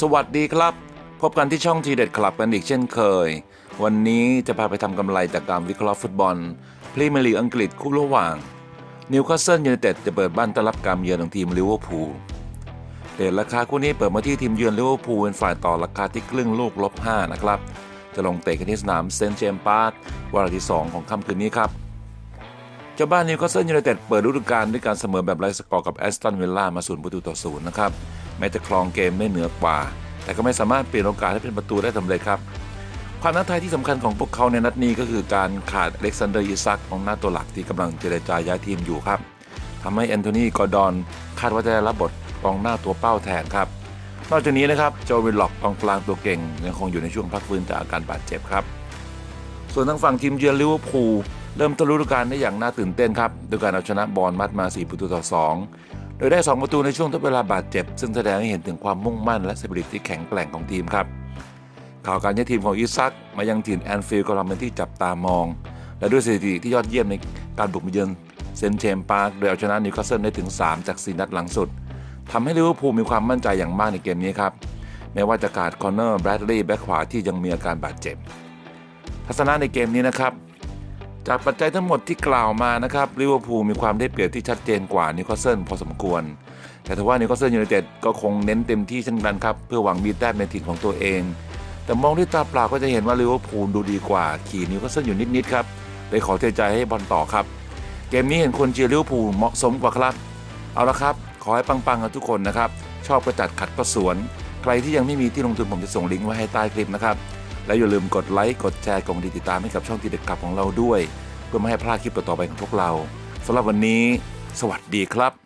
สวัสดีครับ พบกันที่ช่องทีเด็ดคลับกันอีกเช่นเคย วันนี้จะพาไปทำกำไรจากการวิเคราะห์ฟุตบอลพรีเมียร์ลีกอังกฤษคู่ระหว่างนิวคาสเซิลยูไนเต็ดจะเปิดบ้านต้อนรับการเยือนของทีมลิเวอร์พูลเรทราคาคู่นี้เปิดมาที่ทีมเยือนลิเวอร์พูลเป็นฝ่ายต่อราคาที่ครึ่งลูกลบ5นะครับจะลงเตะกันที่สนามเซนต์เจมส์พาร์ควาระที่ 2 ของค่ำคืนนี้ครับเจ้าบ้านนิวคาสเซิลยูไนเต็ดเปิดฤดูกาลด้วยการเสมอแบบไร้สกอร์กับแอสตันวิลล่ามาศูนย์ประตูต่อศูนย์นะครับ แม้จะครองเกมได้เหนือกว่า แต่ก็ไม่สามารถเปลี่ยนโอกาสให้เป็นประตูได้สำเร็จครับ ความท้าทายที่สำคัญของพวกเขาในนัดนี้ก็คือการขาดอเล็กซานเดอร์ยิซักของหน้าตัวหลักที่กำลังเจรจาย้ายทีมอยู่ครับทำให้แอนโทนีกอร์ดอนคาดว่าจะได้รับบทกองหน้าตัวเป้าแทนครับ นอกจากนี้นะครับโจวิลล็อกกองกลางตัวเก่งยังคงอยู่ในช่วงพักฟื้นจากอาการบาดเจ็บครับ ส่วนทางฝั่งทีมเยือนลิเวอร์พูลเริ่มต้นฤดูกาลได้อย่างน่าตื่นเต้นครับโดยการเอาชนะบอลมัดมา 4 ประตูต่อ 2 ดยได้ 2 ประตูในช่วงทดเวลาบาดเจ็บ ซึ่งแสดงให้เห็นถึงความมุ่งมั่นและสปิริตที่แข็งแกร่งของทีมครับ ข่าวการย้ายทีมของอิซักมายังถิ่นแอนฟิลด์กำลังเป็นที่จับตามอง และด้วยสถิติที่ยอดเยี่ยมในการบุกมาเยือนเซนเจมส์พาร์คโดยเอาชนะนิวคาสเซิลได้ถึง 3 จาก 4 นัดหลังสุดทำให้ลิเวอร์พูลมีความมั่นใจอย่างมากในเกมนี้ครับแม้ว่าจะขาดคอนเนอร์แบรดลีย์แบ็คขวาที่ยังมีอาการบาดเจ็บ ทัศนะในเกมนี้นะครับ จากปัจจัยทั้งหมดที่กล่าวมานะครับลิเวอร์พูลมีความได้เปรียบที่ชัดเจนกว่านิวคาสเซิลพอสมควร แต่ถ้าว่านิวคาสเซิลยูไนเต็ดก็คงเน้นเต็มที่เช่นกันครับ เพื่อหวังมีแต้มในถิ่นของตัวเอง แต่มองด้วยตาเปล่าก็จะเห็นว่าลิเวอร์พูลดูดีกว่าขี่นิวคาสเซิลอยู่นิดๆครับเลยขอเทใจให้บอลต่อครับ เกมนี้เห็นคนเชียร์ลิเวอร์พูลเหมาะสมกว่าครับ เอาละครับ ขอให้ปังๆกันทุกคนนะครับชอบประจัดขัดก็สวน ใครที่ยังไม่มีที่ลงทุนผมจะส่งลิงก์ไว้ให้ใต้คลิปนะครับ และอย่าลืมกดไลค์กดแชร์กดติดตามให้กับช่องทีเด็ดกลับของเราด้วย เพื่อไม่ให้พลาดคลิปต่อๆไปของพวกเราสำหรับวันนี้ สวัสดีครับ